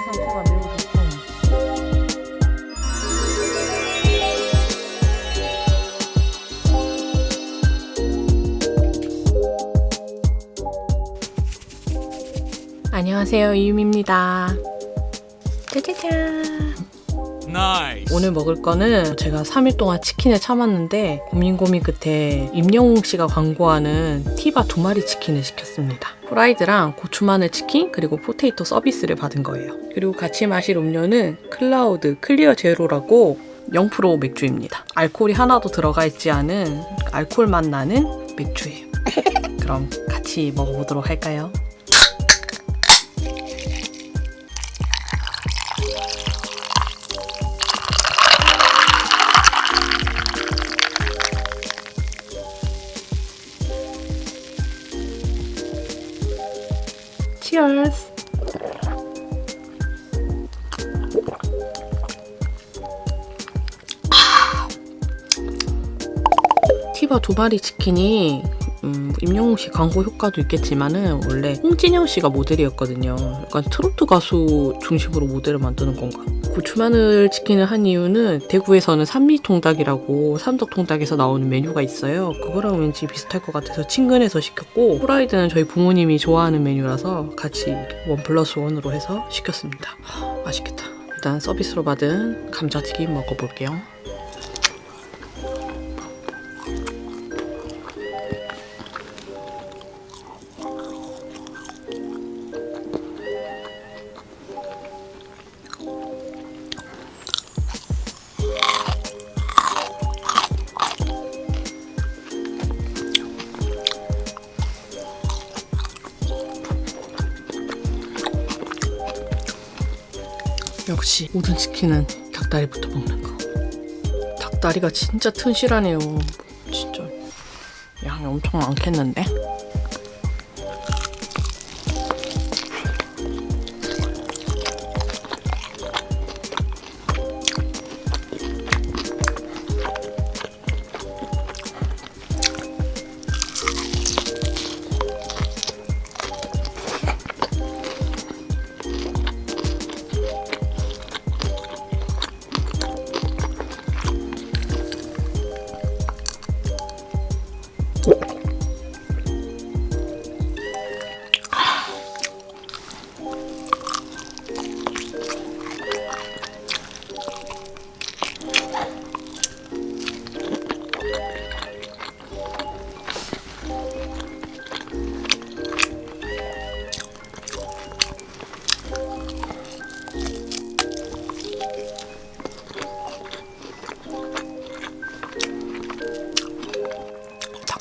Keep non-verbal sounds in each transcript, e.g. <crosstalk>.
상태가 매우 좋군 안녕하세요 이유미입니다. 짜자잔 Nice. 오늘 먹을 거는 제가 3일 동안 치킨을 참았는데 고민 고민 끝에 임영웅 씨가 광고하는 티바 두 마리 치킨을 시켰습니다. 프라이드랑 고추 마늘 치킨 그리고 포테이토 서비스를 받은 거예요. 그리고 같이 마실 음료는 클라우드 클리어 제로라고 0% 맥주입니다. 알코올이 하나도 들어가 있지 않은 알코올 맛 나는 맥주예요. <laughs> 그럼 같이 먹어보도록 할까요? 티바 두 마리 치킨이 음, 임영웅 씨 광고 효과도 있겠지만은 원래 홍진영 씨가 모델이었거든요. 약간 트로트 가수 중심으로 모델을 만드는 건가? 고추마늘 치킨을 한 이유는 대구에서는 삼미통닭이라고 삼덕통닭에서 나오는 메뉴가 있어요. 그거랑 왠지 비슷할 것 같아서 친근해서 시켰고 후라이드는 저희 부모님이 좋아하는 메뉴라서 같이 원 플러스 원으로 해서 시켰습니다. 하, 맛있겠다. 일단 서비스로 받은 감자튀김 먹어볼게요. 역시 모든 치킨은 닭다리부터 먹는 거. 닭다리가 진짜 튼실하네요. 진짜 양이 엄청 많겠는데?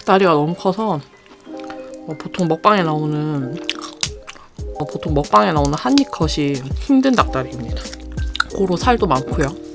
다리가 너무 커서 어, 보통 먹방에 나오는 어, 보통 먹방에 나오는 한입 컷이 힘든 닭다리입니다. 고로 살도 많고요.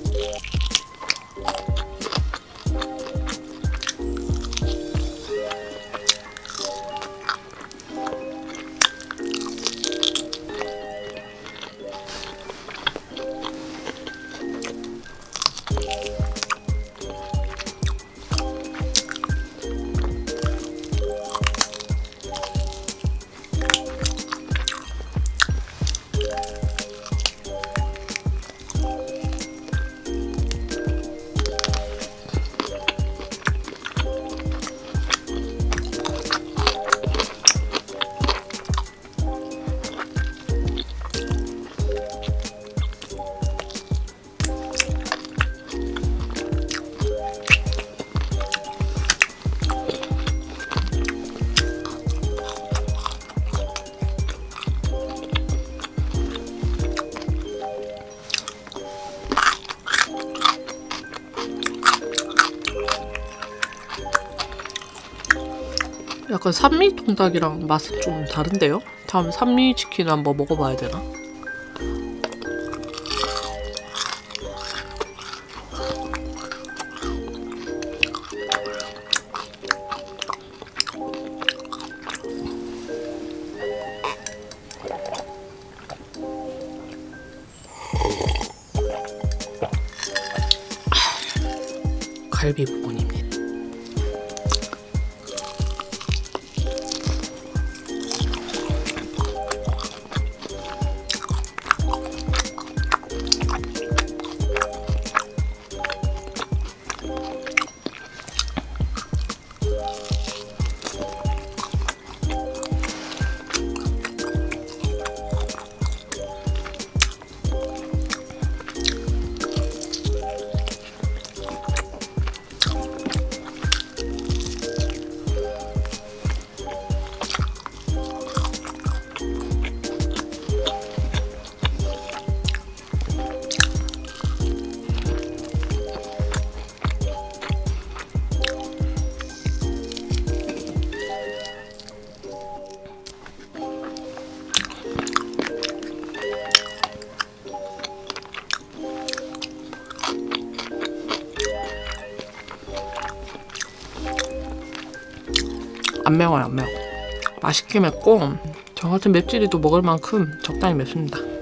약간 산미 통닭이랑 맛은 좀 다른데요? 다음에 산미 치킨 한번 먹어봐야 되나? 안 매워요, 안 매워. 맛있게 맵고 저 같은 맵찔이도 먹을 만큼 적당히 맵습니다.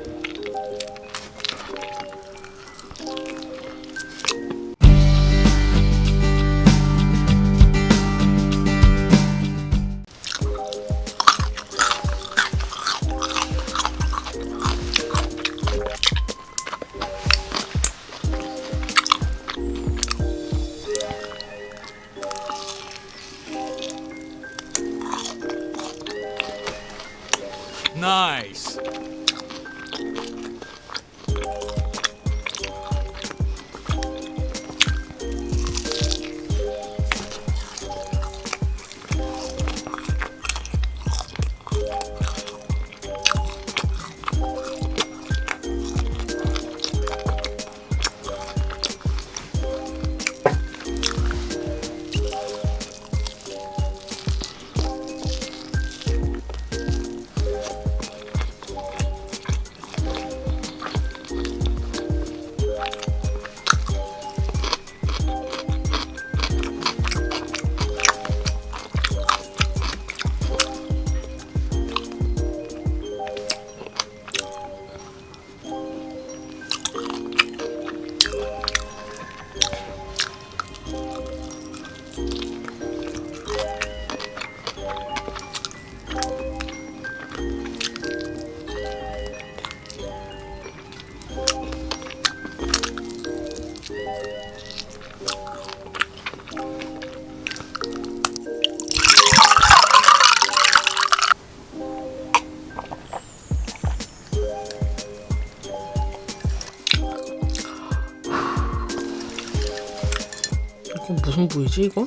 부위지 이거?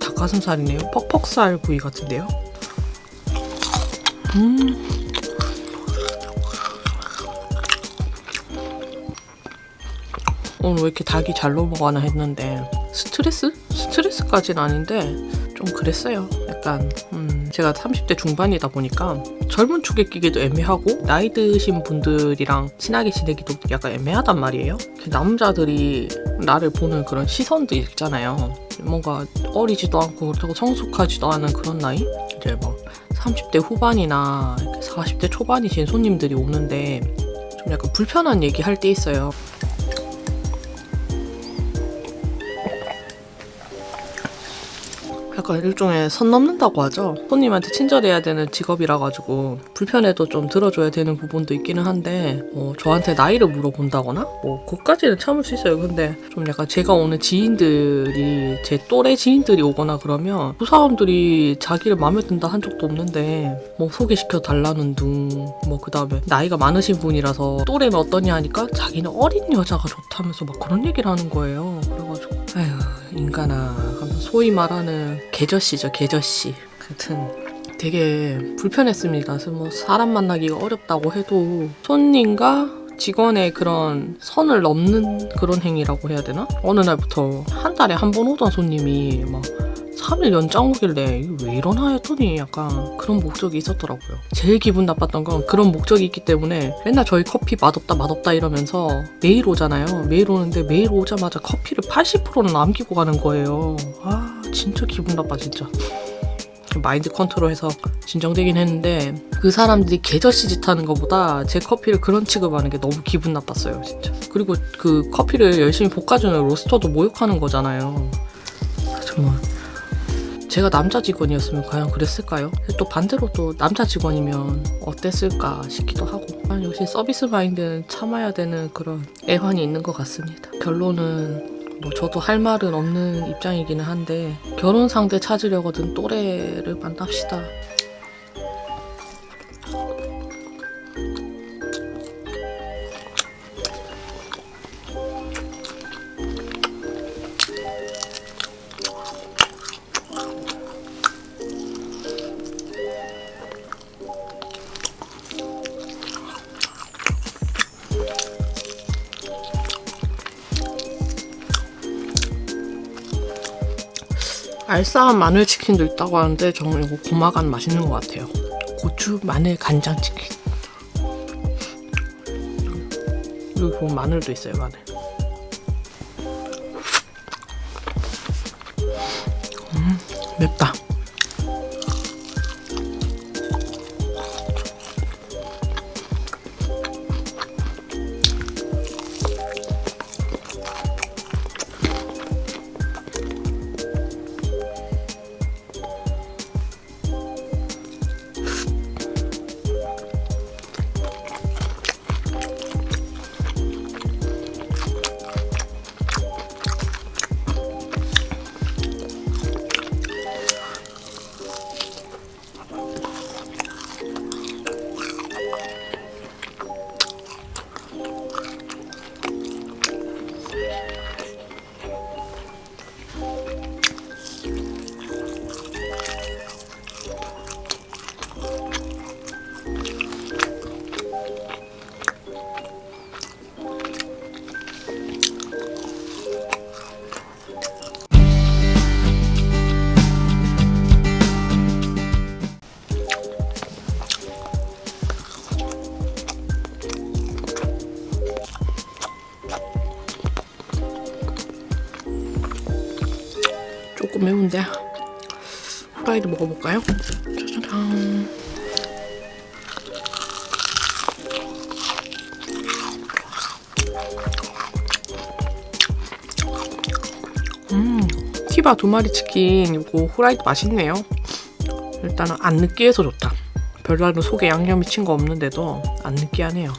닭가슴살이네요. 퍽퍽살 부위 같은데요? 음. 오늘 왜 이렇게 닭이 잘 넘어가나 했는데 스트레스? 스트레스까지는 아닌데 좀 그랬어요. 약간 음, 제가 30대 중반이다 보니까 젊은 축에 끼기도 애매하고 나이 드신 분들이랑 친하게 지내기도 약간 애매하단 말이에요. 그 남자들이 나를 보는 그런 시선도 있잖아요. 뭔가 어리지도 않고 그렇다고 성숙하지도 않은 그런 나이? 이제 뭐 30대 후반이나 40대 초반이신 손님들이 오는데 좀 약간 불편한 얘기 할 때 있어요. 약간 일종의 선 넘는다고 하죠. 손님한테 친절해야 되는 직업이라 가지고 불편해도 좀 들어줘야 되는 부분도 있기는 한데 뭐 저한테 나이를 물어본다거나 뭐 그까지는 참을 수 있어요. 근데 좀 약간 제가 오는 지인들이 제 또래 지인들이 오거나 그러면 그 사람들이 자기를 마음에 든다 한 적도 없는데 뭐 소개시켜 달라는 둥뭐 그다음에 나이가 많으신 분이라서 또래면 어떠냐 하니까 자기는 어린 여자가 좋다면서 막 그런 얘기를 하는 거예요. 그래가지고 아휴 인간아 소위 말하는 개저씨죠 개저씨. 하여튼 되게 불편했습니다. 그래서 뭐 사람 만나기가 어렵다고 해도 손님과 직원의 그런 선을 넘는 그런 행위라고 해야 되나? 어느 날부터 한 달에 한 번 오던 손님이 막 3일 연장 오길래 왜 이러나 했더니 약간 그런 목적이 있었더라고요. 제일 기분 나빴던 건 그런 목적이 있기 때문에 맨날 저희 커피 맛없다 맛없다 이러면서 매일 오잖아요. 매일 오는데 매일 오자마자 커피를 80%는 남기고 가는 거예요. 아 진짜 기분 나빠 진짜. 마인드 컨트롤해서 진정되긴 했는데 그 사람들이 개저씨 짓 하는 것보다 제 커피를 그런 취급하는 게 너무 기분 나빴어요 진짜. 그리고 그 커피를 열심히 볶아주는 로스터도 모욕하는 거잖아요. 정말. 제가 남자 직원이었으면 과연 그랬을까요? 또 반대로 또 남자 직원이면 어땠을까 싶기도 하고. 아, 역시 서비스 마인드는 참아야 되는 그런 애환이 있는 것 같습니다. 결론은 뭐 저도 할 말은 없는 입장이기는 한데 결혼 상대 찾으려거든 또래를 만납시다 알싸한 마늘 치킨도 있다고 하는데 저는 이거 고마간 맛있는 것 같아요. 고추 마늘 간장 치킨. 여기 보면 마늘도 있어요 마늘. 음 맵다. 먹어볼까요? 짜자잔. 음, 티바 두 마리 치킨 이거 후라이드 맛있네요. 일단은 안 느끼해서 좋다. 별다른 속에 양념 미친 거 없는데도 안 느끼하네요.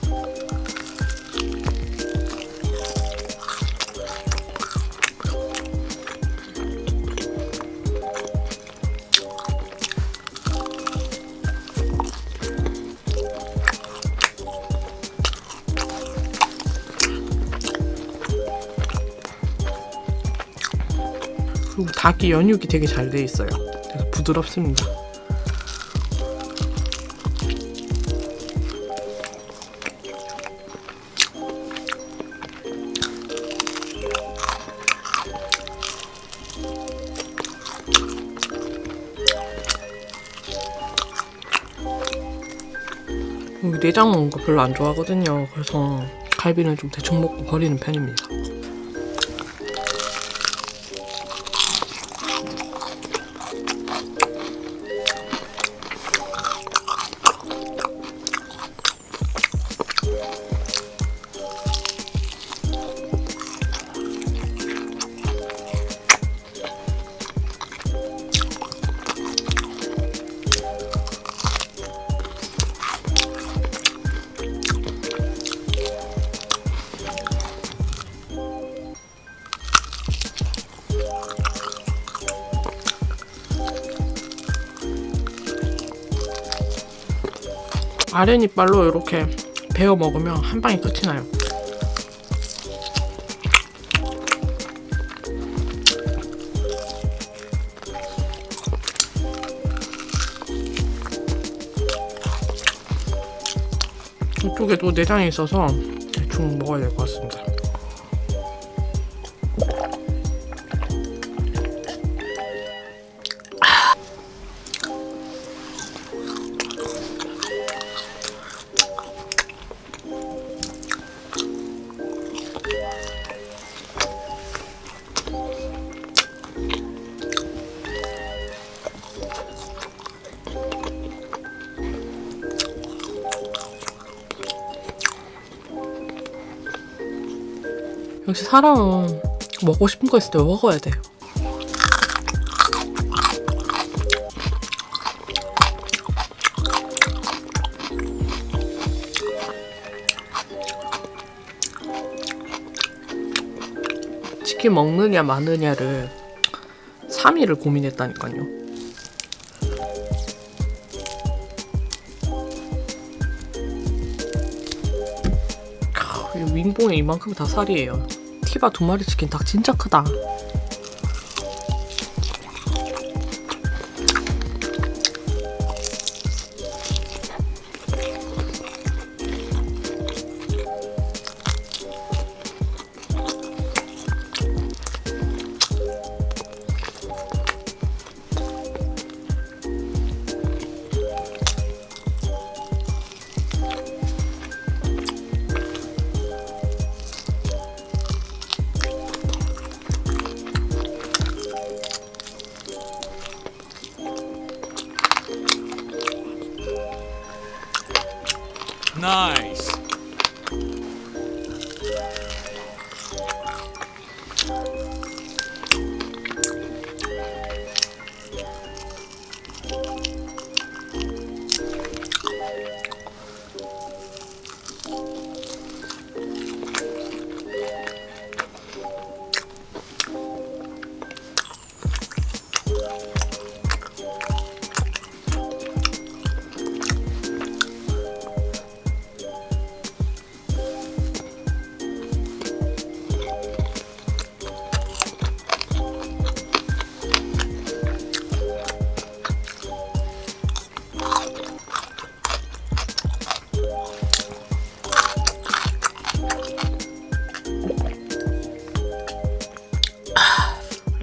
닭이 연육이 되게 잘 돼 있어요. 그래서 부드럽습니다. 내장 먹는 거 별로 안 좋아하거든요. 그래서 갈비는 좀 대충 먹고 버리는 편입니다. 아랫이빨로 이렇게 베어 먹으면 한 방에 끝이 나요. 이쪽에도 내장이 있어서 대충 먹어야 될 것 같습니다. 역시 사람은 먹고 싶은 거 있을 때 먹어야 돼요. 치킨 먹느냐 마느냐를 3일을 고민했다니까요. 윙봉에 이만큼 다 살이에요. 티바 두 마리 치킨 닭 진짜 크다.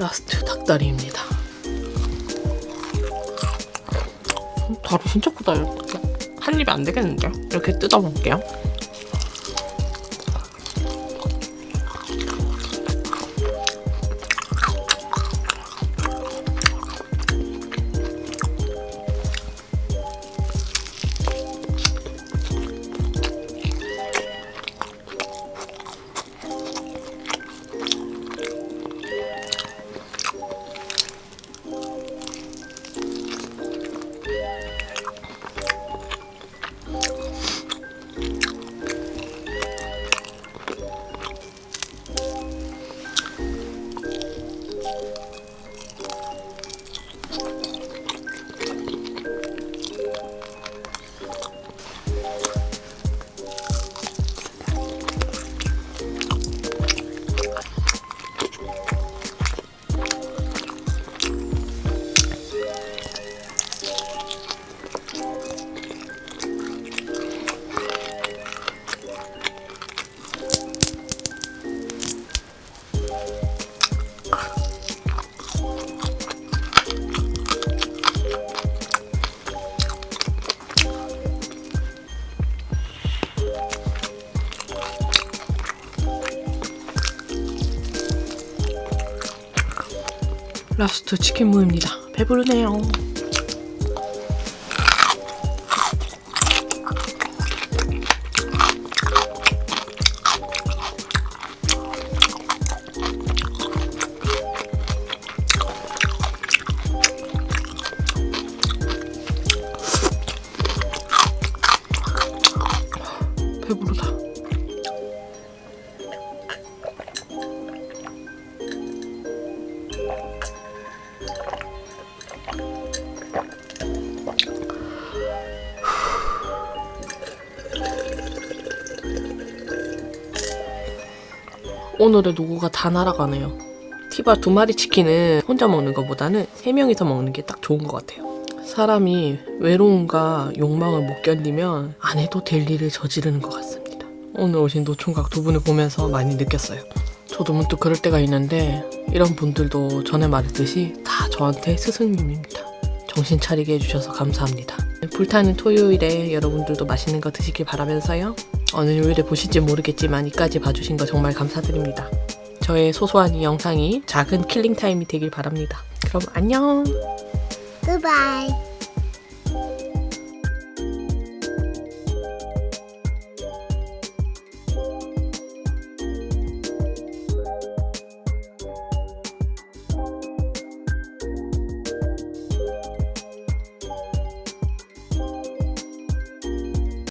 라스트 닭다리입니다. 음, 다리 진짜 크다. 한 입에 안 되겠는데요? 이렇게 뜯어볼게요. 라스트 치킨무입니다. 배부르네요. 배부르다. 오늘의 노고가 다 날아가네요. 티바 두 마리 치킨은 혼자 먹는 것보다는 세 명이서 먹는 게 딱 좋은 것 같아요. 사람이 외로움과 욕망을 못 견디면 안 해도 될 일을 저지르는 것 같습니다. 오늘 오신 노총각 두 분을 보면서 많이 느꼈어요. 저도 문득 그럴 때가 있는데 이런 분들도 전에 말했듯이 다 저한테 스승님입니다. 정신 차리게 해주셔서 감사합니다. 불타는 토요일에 여러분들도 맛있는 거 드시길 바라면서요. 어느 요일에 보실지 모르겠지만 이까지 봐주신 거 정말 감사드립니다. 저의 소소한 이 영상이 작은 킬링 타임이 되길 바랍니다. 그럼 안녕! Goodbye.